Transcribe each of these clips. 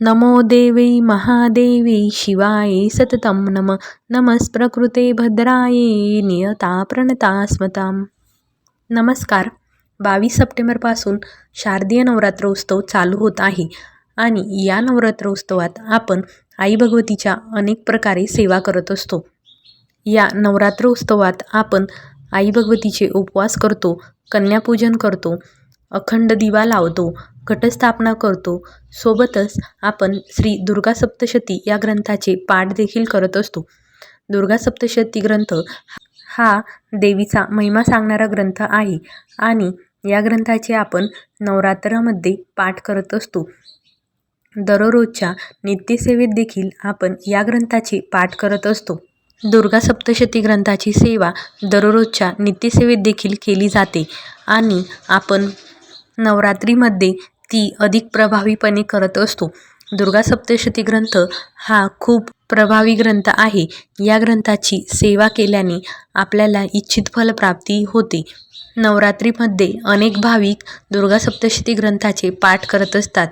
नमो देवै महादेवी शिवाय सततं नम नमस्प्रकृते भद्रायै नियता प्रणता स्मताम नमस्कार. बावीस सप्टेंबरपासून शारदीय नवरात्र उत्सव चालू होत आहे आणि या नवरात्र उत्सवात आपण आई भगवतीच्या अनेक प्रकारे सेवा करत असतो. या नवरात्र उत्सवात आपण आई भगवतीचे उपवास करतो कन्यापूजन करतो अखंड दिवा लावतो घटस्थापना करतो. सोबतच आपण श्री दुर्गा सप्तशती या ग्रंथाचे पाठ देखील करत असतो. दुर्गा सप्तशती ग्रंथ हा देवीचा महिमा सांगणारा ग्रंथ आहे आणि या ग्रंथाचे आपण नवरात्रामध्ये पाठ करत असतो. दररोजच्या नित्यसेवेत देखील आपण या ग्रंथाचे पाठ करत असतो. दुर्गा सप्तशती ग्रंथाची सेवा दररोजच्या नित्यसेवेत देखील केली जाते आणि आपण नवरात्रीमध्ये ती अधिक प्रभावीपणे करत असतो. दुर्गा सप्तशती ग्रंथ हा खूप प्रभावी ग्रंथ आहे. या ग्रंथाची सेवा केल्याने आपल्याला इच्छित फलप्राप्ती होते. नवरात्रीमध्ये अनेक भाविक दुर्गा सप्तशती ग्रंथाचे पाठ करत असतात.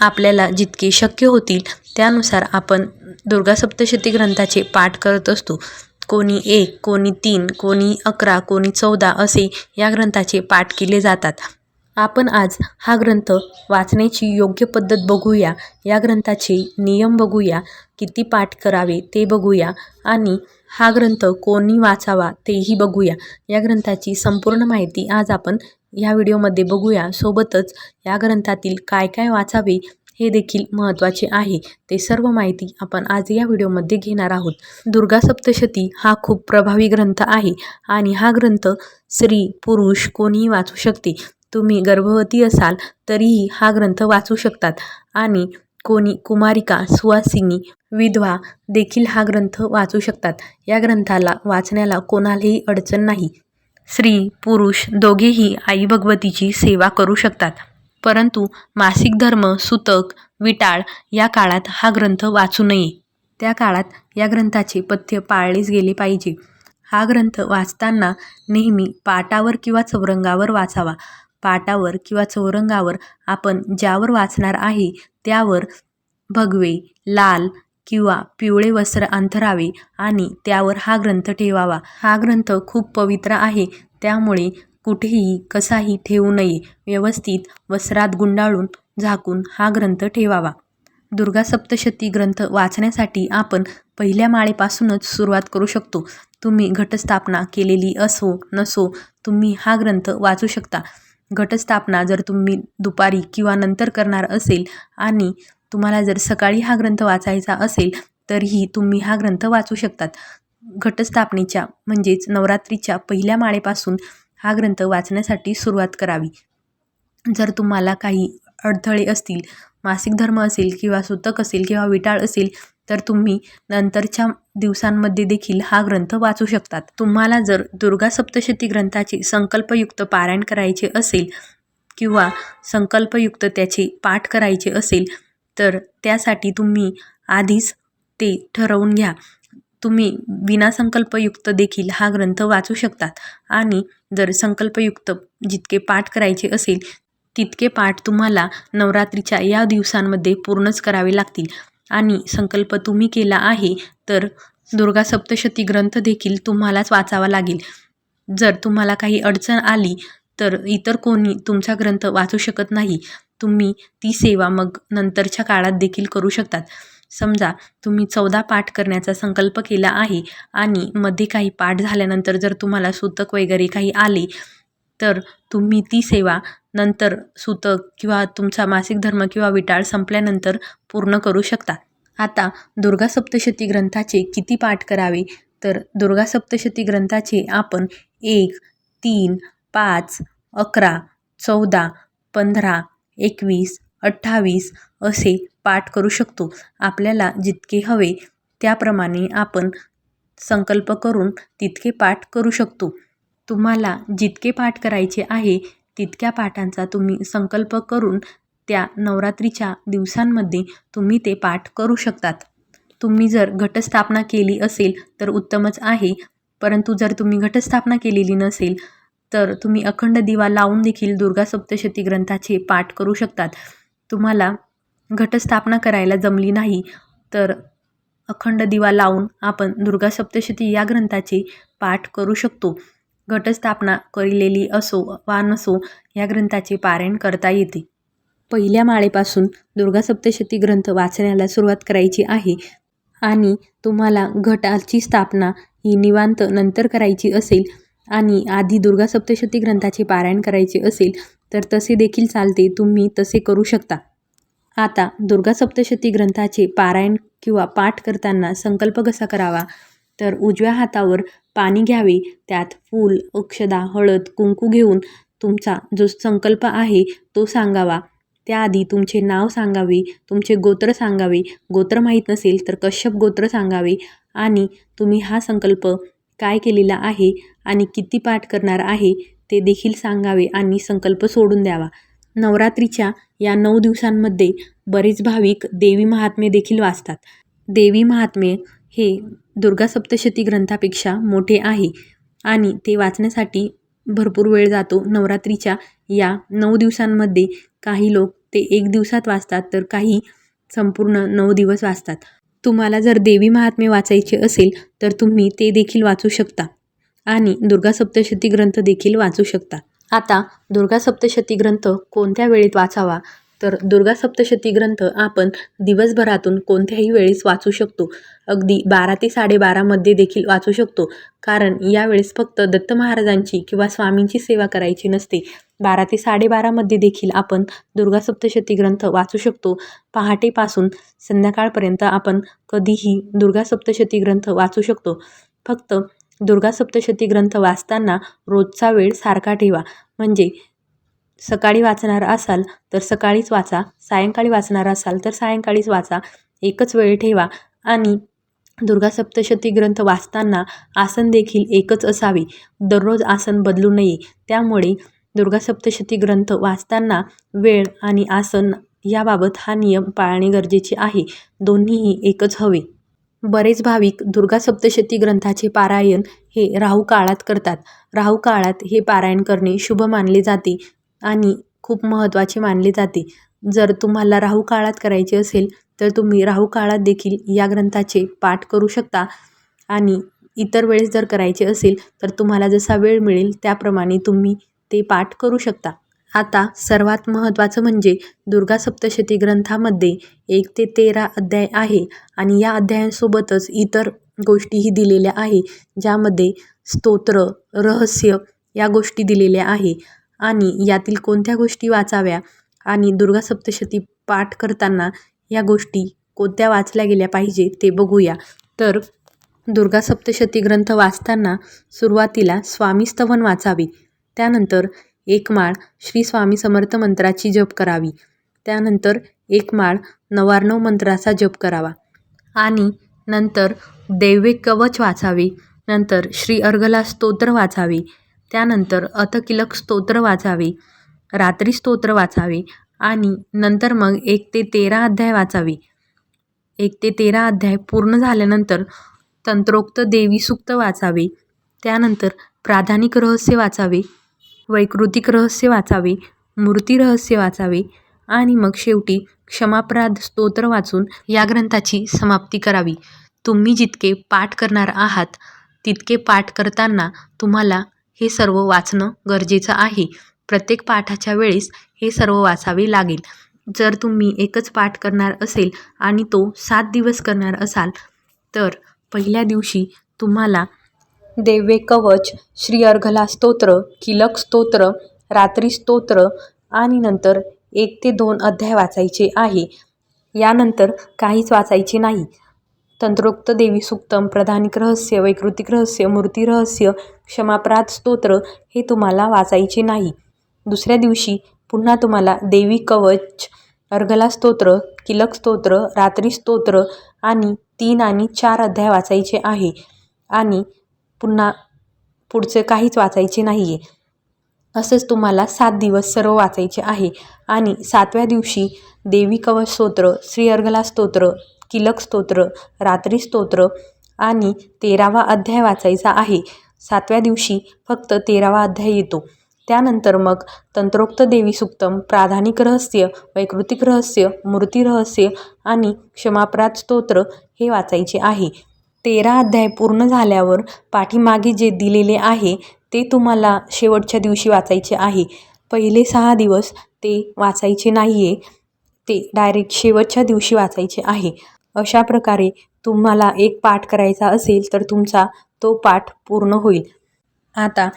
आपल्याला जितके शक्य होतील त्यानुसार आपण दुर्गा सप्तशती ग्रंथाचे पाठ करत असतो. कोणी एक कोणी तीन कोणी अकरा कोणी चौदा असे या ग्रंथाचे पाठ केले जातात. आपण आज हा ग्रंथ वाचण्याची योग्य पद्धत बघूया. या ग्रंथाचे नियम बघूया. किती पाठ करावे ते बघूया. आणि हा ग्रंथ कोणी वाचावा तेही बघूया. या ग्रंथाची संपूर्ण माहिती आज आपण या व्हिडिओमध्ये बघूया. सोबतच या ग्रंथातील काय काय वाचावे हे देखील महत्त्वाचे आहे. ते सर्व माहिती आपण आज या व्हिडिओमध्ये घेणार आहोत. दुर्गा सप्तशती हा खूप प्रभावी ग्रंथ आहे. आणि हा ग्रंथ स्त्री पुरुष कोणीही वाचू शकते. तुम्ही गर्भवती असाल तरीही हा ग्रंथ वाचू शकतात. आणि कोणी कुमारिका सुवासिनी विधवा देखील हा ग्रंथ वाचू शकतात. या ग्रंथाला वाचण्याला कोणालाही अडचण नाही. स्त्री पुरुष दोघेही आई भगवतीची सेवा करू शकतात. परंतु मासिक धर्म सुतक विटाळ या काळात हा ग्रंथ वाचू नये. त्या काळात या ग्रंथाचे पथ्य पाळलेच गेले पाहिजे. हा ग्रंथ वाचताना नेहमी पाटावर किंवा चौरंगावर वाचावा. पाटावर किंवा चौरंगावर आपण ज्यावर वाचणार आहे त्यावर भगवे लाल किंवा पिवळे वस्त्र अंथरावे आणि त्यावर हा ग्रंथ ठेवावा. हा ग्रंथ खूप पवित्र आहे त्यामुळे कुठेही कसाही ठेवू नये. व्यवस्थित वस्त्रात गुंडाळून झाकून हा ग्रंथ ठेवावा. दुर्गा सप्तशती ग्रंथ वाचण्यासाठी आपण पहिल्या माळेपासूनच सुरुवात करू शकतो. तुम्ही घटस्थापना केलेली असो नसो तुम्ही हा ग्रंथ वाचू शकता. घटस्थापना जर तुम्ही दुपारी किंवा नंतर करणार असेल आणि तुम्हाला जर सकाळी हा ग्रंथ वाचायचा असेल तरीही तुम्ही हा ग्रंथ वाचू शकतात. घटस्थापनेच्या म्हणजेच नवरात्रीच्या पहिल्या माळेपासून हा ग्रंथ वाचण्यासाठी सुरुवात करावी. जर तुम्हाला काही अडथळे असतील मासिक धर्म असेल किंवा सुतक असेल किंवा विटाळ असेल तर तुम्ही नंतरच्या दिवसांमध्ये देखील हा ग्रंथ वाचू शकतात. तुम्हाला जर दुर्गा सप्तशती ग्रंथाचे संकल्पयुक्त पारायण करायचे असेल किंवा संकल्पयुक्त त्याचे पाठ करायचे असेल तर त्यासाठी तुम्ही आधीच ते ठरवून घ्या. तुम्ही विनासंकल्पयुक्त देखील हा ग्रंथ वाचू शकतात. आणि जर संकल्पयुक्त जितके पाठ करायचे असेल तितके पाठ तुम्हाला नवरात्रीच्या या दिवसांमध्ये पूर्णच करावे लागतील. आणि संकल्प तुम्ही केला आहे तर दुर्गा सप्तशती ग्रंथ देखील तुम्हालाच वाचावा लागेल. जर तुम्हाला काही अडचण आली तर इतर कोणी तुमचा ग्रंथ वाचू शकत नाही. तुम्ही ती सेवा मग नंतरच्या काळात देखील करू शकतात. समजा तुम्ही चौदा पाठ करण्याचा संकल्प केला आहे आणि मध्ये काही पाठ झाल्यानंतर जर तुम्हाला सुतक वगैरे काही आले तर तुम्ही ती सेवा नंतर सुतक किंवा तुमचा मासिक धर्म किंवा विटाळ संपल्यानंतर पूर्ण करू शकता. आता दुर्गा सप्तशती ग्रंथाचे किती पाठ करावे? तर दुर्गा सप्तशती ग्रंथाचे आपण एक तीन पाच अकरा चौदा पंधरा एकवीस अठ्ठावीस असे पाठ करू शकतो. आपल्याला जितके हवे त्याप्रमाणे आपण संकल्प करून तितके पाठ करू शकतो. तुम्हाला जितके पाठ करायचे आहे तितक्या पाठांचा तुम्ही संकल्प करून त्या नवरात्रीच्या दिवसांमध्ये तुम्ही ते पाठ करू शकतात. तुम्ही जर घटस्थापना केली असेल तर उत्तमच आहे परंतु जर तुम्ही घटस्थापना केलेली नसेल तर तुम्ही अखंड दिवा लावून देखील दुर्गा सप्तशती ग्रंथाचे पाठ करू शकतात. तुम्हाला घटस्थापना करायला जमली नाही तर अखंड दिवा लावून आपण दुर्गा सप्तशती या ग्रंथाचे पाठ करू शकतो. घटस्थापना करिलेली असो वा नसो या ग्रंथाचे पारायण करता येते. पहिल्या माळेपासून दुर्गा सप्तशती ग्रंथ वाचण्याला सुरुवात करायची आहे आणि तुम्हाला घटाची स्थापना ही निवांत नंतर करायची असेल आणि आधी दुर्गा सप्तशती ग्रंथाचे पारायण करायचे असेल तर तसे देखील चालते तुम्ही तसे करू शकता. आता दुर्गा सप्तशती ग्रंथाचे पारायण किंवा पाठ करताना संकल्प कसा करावा? तर उजव्या हातावर पाणी घ्यावे. त्यात फूल अक्षदा हळद कुंकू घेऊन तुमचा जो संकल्प आहे तो सांगावा. त्याआधी तुमचे नाव सांगावे तुमचे गोत्र सांगावे. गोत्र माहीत नसेल तर कश्यप गोत्र सांगावे. आणि तुम्ही हा संकल्प काय केलेला आहे आणि किती पाठ करणार आहे ते देखील सांगावे आणि संकल्प सोडून द्यावा. नवरात्रीच्या या नऊ दिवसांमध्ये बरेच भाविक देवी महात्मे देखील वाचतात. देवी महात्मे हे दुर्गा सप्तशती ग्रंथापेक्षा मोठे आहे आणि ते वाचण्यासाठी भरपूर वेळ जातो. नवरात्रीच्या या नऊ दिवसांमध्ये काही लोक ते एक दिवसात वाचतात तर काही संपूर्ण नऊ दिवस वाचतात. तुम्हाला जर देवी महात्मे वाचायचे असेल तर तुम्ही ते देखील वाचू शकता आणि दुर्गा सप्तशती ग्रंथ देखील वाचू शकता. आता दुर्गा सप्तशती ग्रंथ कोणत्या वेळेत वाचावा? तर दुर्गा सप्तशती ग्रंथ आपण दिवसभरातून कोणत्याही वेळेस वाचू शकतो. अगदी बारा ते साडेबारामध्ये देखील वाचू शकतो. कारण यावेळेस फक्त दत्त महाराजांची किंवा स्वामींची सेवा करायची नसते. बारा ते साडेबारामध्ये देखील आपण दुर्गा सप्तशती ग्रंथ वाचू शकतो. पहाटेपासून संध्याकाळपर्यंत आपण कधीही दुर्गा सप्तशती ग्रंथ वाचू शकतो. फक्त दुर्गा सप्तशती ग्रंथ वाचताना रोजचा वेळ सारखा ठेवा. म्हणजे सकाळी वाचणार असाल तर सकाळीच वाचा सायंकाळी वाचणार असाल तर सायंकाळीच वाचा. एकच वेळ ठेवा आणि दुर्गा सप्तशती ग्रंथ वाचताना आसन देखील एकच असावे. दररोज आसन बदलू नये. त्यामुळे दुर्गा सप्तशती ग्रंथ वाचताना वेळ आणि आसन याबाबत हा नियम पाळणे गरजेचे आहे. दोन्हीही एकच हवे. बरेच भाविक दुर्गा सप्तशती ग्रंथाचे पारायण हे राहू काळात करतात. राहू काळात हे पारायण करणे शुभ मानले जाते. आणि खूप महत्त्वाचे मानले जाते. जर तुम्हाला राहू काळात करायचे असेल तर तुम्ही राहू काळात देखील या ग्रंथाचे पाठ करू शकता. आणि इतर वेळेस जर करायचे असेल तर तुम्हाला जसा वेळ मिळेल त्याप्रमाणे तुम्ही ते पाठ करू शकता. आता सर्वात महत्त्वाचं म्हणजे दुर्गा सप्तशती ग्रंथामध्ये एक ते तेरा अध्याय आहे आणि या अध्यायांसोबतच इतर गोष्टीही दिलेल्या आहे ज्यामध्ये स्तोत्र रहस्य या गोष्टी दिलेल्या आहे. आणि यातील कोणत्या गोष्टी वाचाव्या आणि दुर्गा सप्तशती पाठ करताना या गोष्टी कोणत्या वाचल्या गेल्या पाहिजे ते बघूया. तर दुर्गा सप्तशती ग्रंथ वाचताना सुरुवातीला स्वामी स्तवन वाचावे. त्यानंतर एक माळ श्री स्वामी समर्थ मंत्राची जप करावी. त्यानंतर एक माळ नवार्णव मंत्राचा जप करावा. आणि नंतर दैवे कवच वाचावे. नंतर श्री अर्गला स्तोत्र वाचावे. त्यानंतर अथकिलक स्तोत्र वाचावे. रात्री स्तोत्र वाचावे आणि नंतर मग एक ते तेरा अध्याय वाचावे. एक ते तेरा अध्याय पूर्ण झाल्यानंतर तंत्रोक्त देवी सुक्त वाचावे. त्यानंतर प्राधानिक रहस्य वाचावे वैकृतिक रहस्य वाचावे मूर्ती रहस्य वाचावे आणि मग शेवटी क्षमाप्राध स्तोत्र वाचून या ग्रंथाची समाप्ती करावी. तुम्ही जितके पाठ करणार आहात तितके पाठ करताना तुम्हाला हे सर्व वाचणं गरजेचं आहे. प्रत्येक पाठाच्या वेळेस हे सर्व वाचावे लागेल. जर तुम्ही एकच पाठ करणार असेल आणि तो सात दिवस करणार असाल तर पहिल्या दिवशी तुम्हाला देवे कवच श्री अर्घला स्तोत्र किलक स्तोत्र रात्री स्तोत्र आणि नंतर एक ते दोन अध्याय वाचायचे आहे. यानंतर काहीच वाचायचे नाही. तंत्रोक्त देवी सुक्तम प्रधानिक रहस्य वैकृतिक रहस्य मूर्ती रहस्य स्तोत्र हे तुम्हाला वाचायचे नाही. दुसऱ्या दिवशी पुन्हा तुम्हाला देवी कवच अर्गला स्तोत्र किलक स्तोत्र रात्री स्तोत्र आणि तीन आणि चार अध्याय वाचायचे आहे आणि पुन्हा पुढचे काहीच वाचायचे नाही आहे असंच तुम्हाला सात दिवस सर्व वाचायचे आहे आणि सातव्या दिवशी देवी कवच स्तोत्र श्री अर्गला स्तोत्र किलक स्तोत्र रात्री स्तोत्र आणि तेरावा अध्याय वाचायचा आहे. सातव्या दिवशी फक्त तेरावा अध्याय येतो. त्यानंतर मग तंत्रोक्त देवी सुक्तम प्राधानिक रहस्य वैकृतिक रहस्य मूर्ती रहस्य आणि क्षमाप्रात स्तोत्र हे वाचायचे आहे. तेरा अध्याय पूर्ण झाल्यावर पाठीमागे जे दिलेले आहे ते तुम्हाला शेवटच्या दिवशी वाचायचे आहे. पहिले सहा दिवस ते वाचायचे नाही आहे ते डायरेक्ट शेवटच्या दिवशी वाचायचे आहे. अशा प्रकारे तुम्हाला एक पाठ करायचा असेल तर तुमचा तो पाठ पूर्ण होईल. आता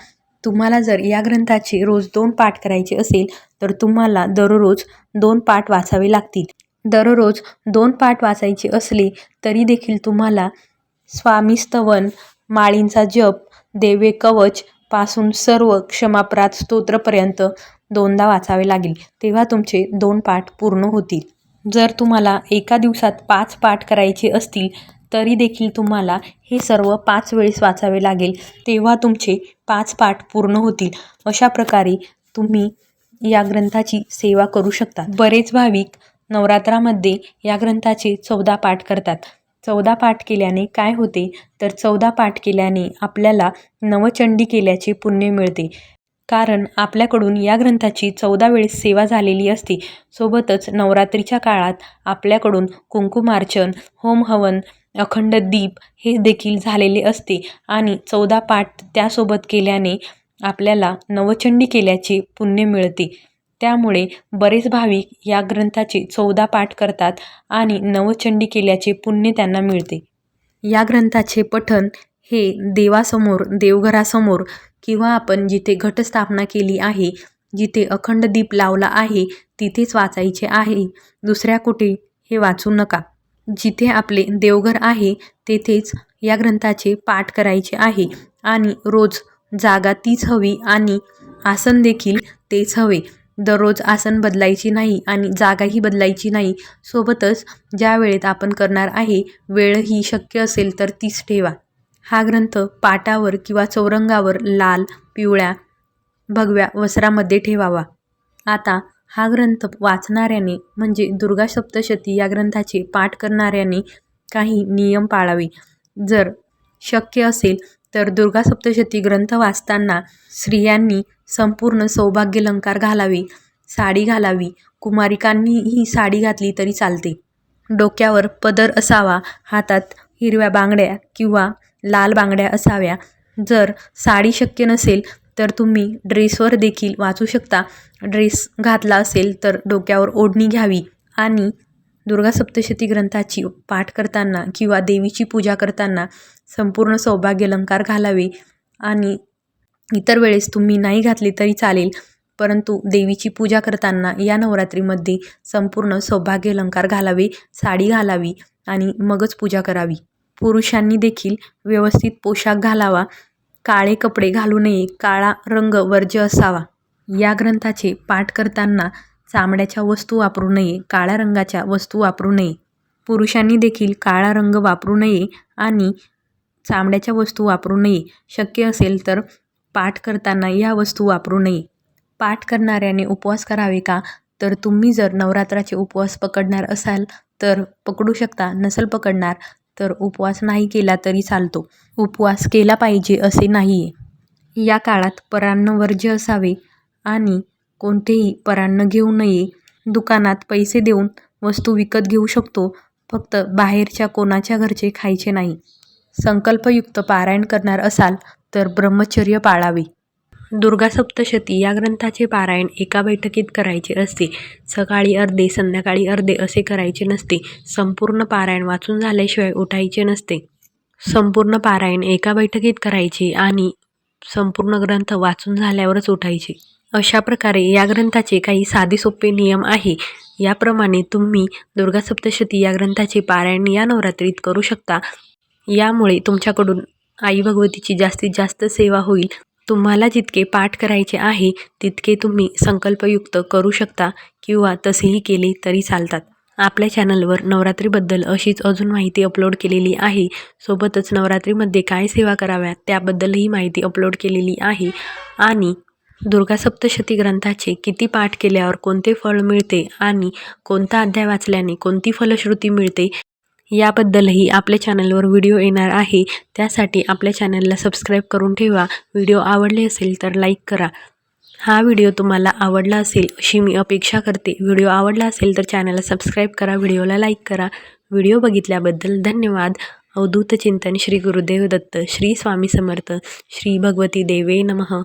तुम्हाला जर या ग्रंथाचे रोज दोन पाठ करायचे असेल तर तुम्हाला दररोज दोन पाठ वाचावे लागतील. दररोज दोन पाठ वाचायचे असले तरी देखील तुम्हाला स्वामीस्तवन माळींचा जप देवे कवच पासून सर्व क्षमाप्रात स्तोत्रपर्यंत दोनदा वाचावे लागेल तेव्हा तुमचे दोन पाठ पूर्ण होतील. जर तुम्हाला एका दिवसात पाच पाठ करायचे असतील तरी देखील तुम्हाला हे सर्व पाच वेळेस वाचावे लागेल तेव्हा तुमचे पाच पाठ पूर्ण होतील. अशा प्रकारे तुम्ही या ग्रंथाची सेवा करू शकता बरेच भाविक नवरात्रामध्ये या ग्रंथाचे चौदा पाठ करतात. चौदा पाठ केल्याने काय होते? तर चौदा पाठ केल्याने आपल्याला नवचंडी केल्याचे पुण्य मिळते. कारण आपल्याकडून या ग्रंथाची चौदा वेळेस सेवा झालेली असते. सोबतच नवरात्रीच्या काळात आपल्याकडून कुंकुमार्चन होम हवन अखंड दीप हे देखील झालेले असते आणि चौदा पाठ त्यासोबत केल्याने आपल्याला नवचंडी केल्याचे पुण्य मिळते. त्यामुळे बरेच भाविक या ग्रंथाचे चौदा पाठ करतात आणि नवचंडी केल्याचे पुण्य त्यांना मिळते. या ग्रंथाचे पठण हे देवासमोर देवघरासमोर किंवा आपण जिथे घटस्थापना केली आहे जिथे अखंड दीप लावला आहे तिथेच वाचायचे आहे. दुसऱ्या कुठे हे वाचू नका. जिथे आपले देवघर आहे तेथेच या ग्रंथाचे पाठ करायचे आहे आणि रोज जागा तीच हवी आणि आसन देखील तेच हवे. दररोज आसन बदलायची नाही आणि जागाही बदलायची नाही. सोबतच ज्या वेळेत आपण करणार आहे वेळही शक्य असेल तर तीच ठेवा. हा ग्रंथ पाटावर किंवा चौरंगावर लाल पिवळ्या भगव्या वस्त्रामध्ये ठेवावा. आता हा ग्रंथ वाचणाऱ्याने म्हणजे दुर्गा सप्तशती या ग्रंथाचे पाठ करणाऱ्याने काही नियम पाळावे. जर शक्य असेल तर दुर्गा सप्तशती ग्रंथ वाचताना स्त्रियांनी संपूर्ण सौभाग्यलंकार घालावे साडी घालावी कुमारिकांनी ही साडी घातली तरी चालते. डोक्यावर पदर असावा हातात हिरव्या बांगड्या किंवा लाल बांगड्या असाव्या. जर साडी शक्य नसेल तर तुम्ही ड्रेसवर देखील वाचू शकता. ड्रेस घातला असेल तर डोक्यावर ओढणी घ्यावी. आणि दुर्गा सप्तशती ग्रंथाची पाठ करताना किंवा देवीची पूजा करताना संपूर्ण सौभाग्य अलंकार घालावे. आणि इतर वेळेस तुम्ही नाही घातले तरी चालेल परंतु देवीची पूजा करताना या नवरात्रीमध्ये संपूर्ण सौभाग्य अलंकार घालावे साडी घालावी आणि मगच पूजा करावी. पुरुषांनी देखील व्यवस्थित पोशाख घालावा काळे कपडे घालू नये काळा रंग वर्ज्य असावा. या ग्रंथाचे पाठ करताना चामड्याच्या वस्तू वापरू नये काळ्या रंगाच्या वस्तू वापरू नये. पुरुषांनी देखील काळा रंग वापरू नये आणि चामड्याच्या वस्तू वापरू नये. शक्य असेल तर पाठ करताना या वस्तू वापरू नये. पाठ करणाऱ्याने उपवास करावे का? तर तुम्ही जर नवरात्राचे उपवास पकडणार असाल तर पकडू शकता. नसल पकडणार तर उपवास नाही केला तरी चालतो. उपवास केला पाहिजे असे नाही आहे या काळात परान्न वर्ज्य असावे आणि कोणतेही परान्न घेऊ नये. दुकानात पैसे देऊन वस्तू विकत घेऊ शकतो फक्त बाहेरच्या कोणाच्या घरचे खायचे नाही. संकल्पयुक्त पारायण करणार असाल तर ब्रह्मचर्य पाळावे. दुर्गा सप्तशती या ग्रंथाचे पारायण एका बैठकीत करायचे असते. सकाळी अर्धे संध्याकाळी अर्धे असे करायचे नसते. संपूर्ण पारायण वाचून झाल्याशिवाय उठायचे नसते. संपूर्ण पारायण एका बैठकीत करायचे आणि संपूर्ण ग्रंथ वाचून झाल्यावरच उठायचे. अशा प्रकारे या ग्रंथाचे काही साधे सोपे नियम आहे. याप्रमाणे तुम्ही दुर्गा सप्तशती या ग्रंथाचे पारायण या नवरात्रीत करू शकता. यामुळे तुमच्याकडून आई भगवतीची जास्तीत जास्त सेवा होईल. तुम्हाला जितके पाठ करायचे आहे तितके तुम्ही संकल्पयुक्त करू शकता किंवा तसेही केले तरी चालतात. आपल्या चॅनलवर नवरात्रीबद्दल अशीच अजून माहिती अपलोड केलेली आहे. सोबतच नवरात्रीमध्ये काय सेवा कराव्यात त्याबद्दलही माहिती अपलोड केलेली आहे. आणि दुर्गा सप्तशती ग्रंथाचे किती पाठ केल्यावर कोणते फळ मिळते आणि कोणता अध्याय वाचल्याने कोणती फलश्रुती मिळते याबद्दलही आपल्या चॅनलवर व्हिडिओ येणार आहे. त्यासाठी आपल्या चॅनलला सबस्क्राईब करून ठेवा. व्हिडिओ आवडले असेल तर लाईक करा. हा व्हिडिओ तुम्हाला आवडला असेल अशी मी अपेक्षा करते. व्हिडिओ आवडला असेल तर चॅनलला सबस्क्राईब करा. व्हिडिओला लाईक करा. व्हिडिओ बघितल्याबद्दल धन्यवाद. अवधूत चिंतन श्री गुरुदेव दत्त श्री स्वामी समर्थ श्री भगवती देवे नमः.